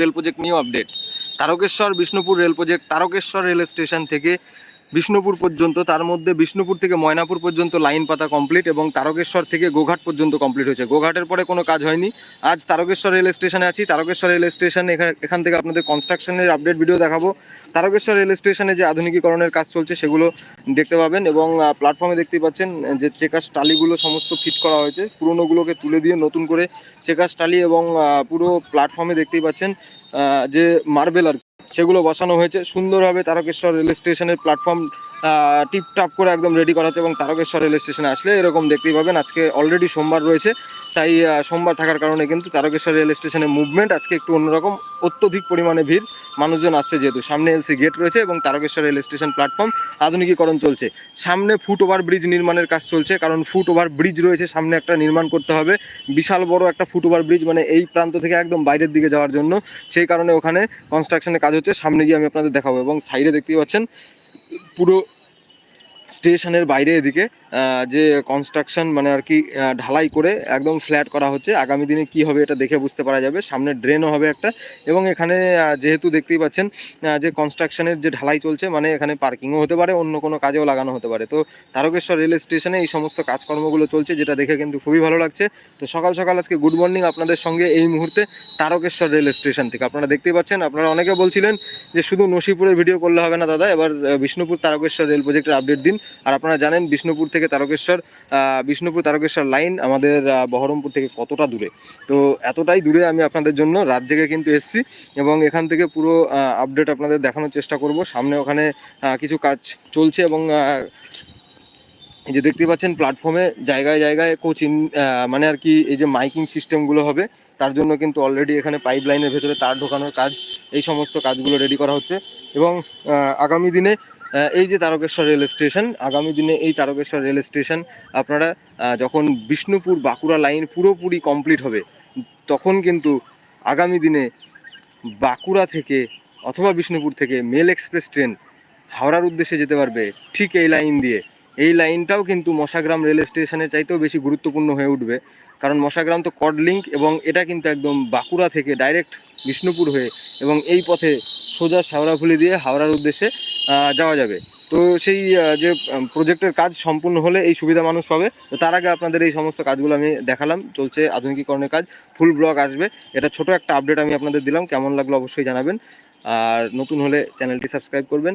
Rail project নিয়েও update Tarakeswar Bishnupur rail project Tarakeswar rail station থেকে বিষ্ণুপুর পর্যন্ত, তার মধ্যে বিষ্ণুপুর থেকে ময়নাপুর পর্যন্ত লাইন পাতা কমপ্লিট এবং তারকেশ্বর থেকে গোঘাট পর্যন্ত কমপ্লিট হয়েছে। গোঘাটের পরে কোনো কাজ হয়নি। আজ তারকেশ্বর রেল স্টেশনে আছি। তারকেশ্বর রেল স্টেশন এখানে, এখান থেকে আপনাদের কনস্ট্রাকশনের আপডেট ভিডিও দেখাবো। তারকেশ্বর রেল স্টেশনে যে আধুনিকীকরণের কাজ চলছে, সেগুলো দেখতে পাবেন এবং প্ল্যাটফর্মে দেখতেই পাচ্ছেন, যে চেকার টালিগুলো সমস্ত ফিট করা হয়েছে। পুরোনোগুলোকে তুলে দিয়ে নতুন করে চেকার টালি এবং পুরো প্ল্যাটফর্মে দেখতেই পাচ্ছেন যে মার্বেল আর সেগুলো বসানো হয়েছে। সুন্দরভাবে তারকেশ্বর রেল স্টেশনের প্ল্যাটফর্ম টিপটাপ করে একদম রেডি করা হচ্ছে এবং তারকেশ্বর রেল স্টেশনে আসলে এরকম দেখতেই পাবেন। আজকে অলরেডি সোমবার রয়েছে, তাই সোমবার থাকার কারণে কিন্তু তারকেশ্বর রেল স্টেশনের মুভমেন্ট আজকে একটু অন্যরকম, অত্যধিক পরিমাণে ভিড়, মানুষজন আসছে যেহেতু। সামনে এলসি গেট রয়েছে এবং তারকেশ্বর রেল স্টেশন প্ল্যাটফর্ম আধুনিকীকরণ চলছে। সামনে ফুট ওভার ব্রিজ নির্মাণের কাজ চলছে, কারণ ফুট ওভার ব্রিজ রয়েছে, সামনে একটা নির্মাণ করতে হবে। বিশাল বড় একটা ফুট ওভার ব্রিজ মানে এই প্রান্ত থেকে একদম বাইরের দিকে যাওয়ার জন্য। সেই কারণে ওখানে কনস্ট্রাকশনের কাজ হচ্ছে। সামনে গিয়ে আমি আপনাদের দেখাবো এবং সাইডে দেখতেই পাচ্ছেন পুরো স্টেশনের বাইরে এদিকে যে কনস্ট্রাকশন মানে আর কি ঢালাই করে একদম ফ্ল্যাট করা হচ্ছে। আগামী দিনে কি হবে এটা দেখে বুঝতে পারা যাবে। সামনে ড্রেনও হবে একটা। এবং এখানে যেহেতু দেখতেই পাচ্ছেন যে কনস্ট্রাকশনের যে ঢালাই চলছে মানে এখানে পার্কিংও হতে পারে, অন্য কোনো কাজেও লাগানো হতে পারে। তো তারকেশ্বর রেল স্টেশনে এই সমস্ত কাজকর্মগুলো চলছে, যেটা দেখে কিন্তু খুবই ভালো লাগছে। তো সকাল সকাল আজকে গুড মর্নিং আপনাদের সঙ্গে এই মুহূর্তে তারকেশ্বর রেল স্টেশন থেকে। আপনারা দেখতেই পাচ্ছেন, আপনারা অনেকে বলছিলেন যে শুধু নসিপুরের ভিডিও করলে হবে না দাদা, এবার বিষ্ণুপুর তারকেশ্বর রেল প্রজেক্টের আপডেট দিন। আর আপনারা জানেন বিষ্ণুপুর থেকে তারকেশ্বর বিষ্ণুপুর তারকেশ্বর লাইন আমাদের বহরমপুর থেকে কতটা দূরে? তো এতটাই দূরে আমি আপনাদের জন্য রাত জেগে কিন্তু এসেছি এবং এখান থেকে পুরো আপডেট আপনাদের দেখানোর চেষ্টা করব। সামনে ওখানে কিছু কাজ চলছে এবং এই যে দেখতে পাচ্ছেন প্ল্যাটফর্মে জায়গায় জায়গায় কোচিং মানে আর কি এই যে মাইকিং সিস্টেমগুলো হবে, তার জন্য কিন্তু অলরেডি এখানে পাইপ লাইনের ভেতরে তার ঢোকানোর কাজ, এই সমস্ত কাজগুলো রেডি করা হচ্ছে। এবং আগামী দিনে এই যে তারকেশ্বর রেল স্টেশন, আগামী দিনে এই তারকেশ্বর রেল স্টেশন আপনারা যখন বিষ্ণুপুর বাঁকুড়া লাইন পুরোপুরি কমপ্লিট হবে, তখন কিন্তু আগামী দিনে বাঁকুড়া থেকে অথবা বিষ্ণুপুর থেকে মেল এক্সপ্রেস ট্রেন হাওড়ার উদ্দেশ্যে যেতে পারবে ঠিক এই লাইন দিয়ে। এই লাইনটাও কিন্তু মশাগ্রাম রেল স্টেশনের চাইতেও বেশি গুরুত্বপূর্ণ হয়ে উঠবে, কারণ মশাগ্রাম তো কড লিঙ্ক এবং এটা কিন্তু একদম বাঁকুড়া থেকে ডাইরেক্ট বিষ্ণুপুর হয়ে এবং এই পথে সোজা শেওড়াফুলি দিয়ে হাওড়ার উদ্দেশ্যে যাওয়া যাবে। তো সেই যে প্রজেক্টের কাজ সম্পূর্ণ হলে এই সুবিধা মানুষ পাবে। তো তার আগে আপনাদের এই সমস্ত কাজগুলো আমি দেখালাম। চলছে আধুনিকীকরণের কাজ। ফুল ব্লগ আসবে। এটা ছোট একটা আপডেট আমি আপনাদের দিলাম। কেমন লাগল অবশ্যই জানাবেন। আর নতুন হলে চ্যানেলটি সাবস্ক্রাইব করবেন।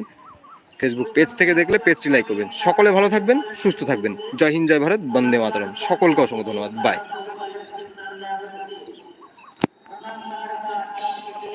ফেসবুক পেজ থেকে দেখলে পেজটি লাইক করবেন। সকলে ভালো থাকবেন, সুস্থ থাকবেন। জয় হিন্দ, জয় ভারত, বন্দে মাতরম। সকলকে অসংখ্য ধন্যবাদ। বাই